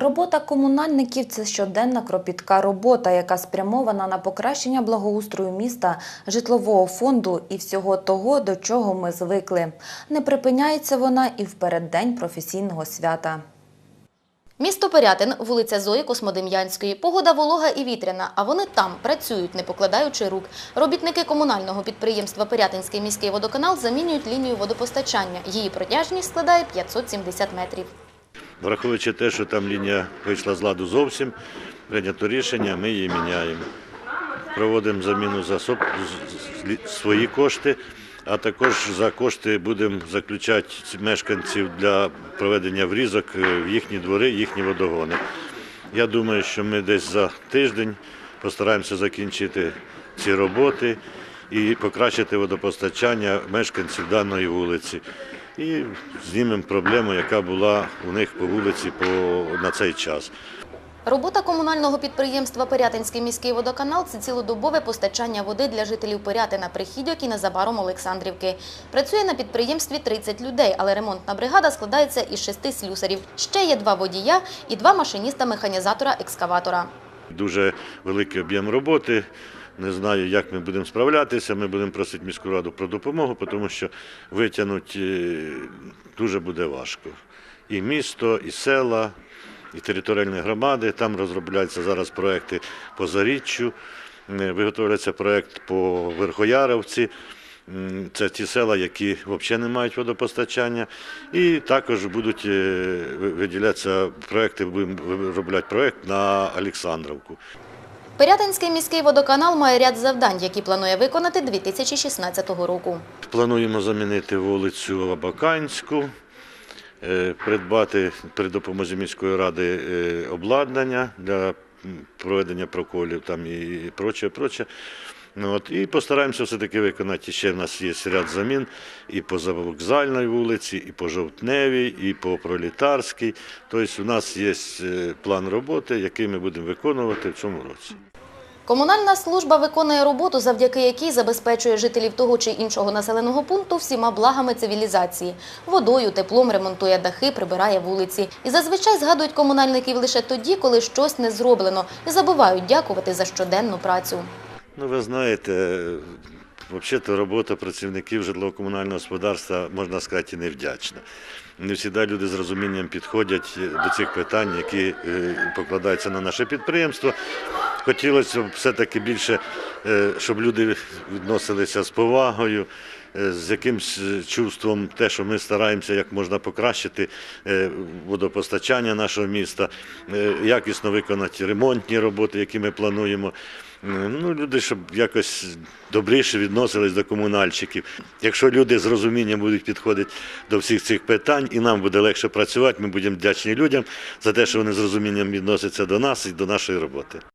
Робота комунальників це щоденна кропітка робота, яка спрямована на покращення благоустрою міста, житлового фонду і всього того, до чого ми звикли. Не припиняється вона і в переддень професійного свята. Місто Пирятин, вулиця Зої Космодем'янської. Погода волога і вітряна, а вони там працюють, не покладаючи рук. Робітники комунального підприємства Пирятинський міський водоканал замінюють лінію водопостачання. Її протяжність складає 570 метрів. Враховуючи те, що там лінія вийшла з ладу зовсім, прийнято рішення, ми її міняємо. Проводимо заміну за свої кошти, а також за кошти будемо заключати мешканців для проведення врізок е, в їхні двори, їхні водогони. Я думаю, що ми десь за тиждень постараємося закінчити ці роботи і покращити водопостачання мешканців даної вулиці. І знімемо проблему, яка була у них по вулиці по, на цей час. Робота комунального підприємства Пирятинський міський водоканал це цілодобове постачання води для жителів Пирятина, Прихідьок і незабаром Олександрівки. Працює на підприємстві 30 людей, але ремонтна бригада складається із шести слюсарів. Ще є два водія і два машиніста-механізатора-екскаватора. Дуже великий об'єм роботи. Не знаю, як ми будемо справлятися. Ми будемо просити міську раду про допомогу, тому що витягнути е, дуже буде важко. І місто, і села, і територіальні громади. Там розробляються зараз проекти по Заріччю, е, виготовляється проект по Верхояровці. Це ті села, які взагалі не мають водопостачання. І також будуть е, виділятися проекти, будемо виробляти проект на Олександровку. Пирятинський міський водоканал має ряд завдань, які планує виконати 2016 року. Плануємо замінити вулицю Абаканську, е, придбати при допомозі міської ради е, обладнання для проведення проколів там і проче, проче. Ну, от, і постараємося все-таки виконати. Ще в нас є ряд замін і по Завокзальній вулиці, і по Жовтневій, і по Пролітарській. Тобто у нас є е, план роботи, який ми будемо виконувати в цьому році. Комунальна служба виконує роботу, завдяки якій забезпечує жителів того чи іншого населеного пункту всіма благами цивілізації. Водою, теплом ремонтує дахи, прибирає вулиці. І зазвичай згадують комунальників лише тоді, коли щось не зроблено, і забувають дякувати за щоденну працю. Ну, ви знаєте, взагалі робота працівників житлово-комунального господарства, можна сказати, невдячна. Не завжди люди з розумінням підходять до цих питань, які е, покладаються на наше підприємство. Хотілося б все-таки більше, е, щоб люди відносилися з повагою, е, з якимсь е, чувством, те, що ми стараємося як можна покращити водопостачання нашого міста, якісно виконати ремонтні роботи, які ми плануємо. Ну, люди, щоб якось добріше відносились до комунальщиків. Якщо люди з розумінням будуть підходити до всіх цих питань, і нам буде легше працювати, ми будемо вдячні людям за те, що вони з розумінням відносяться до нас і до нашої роботи.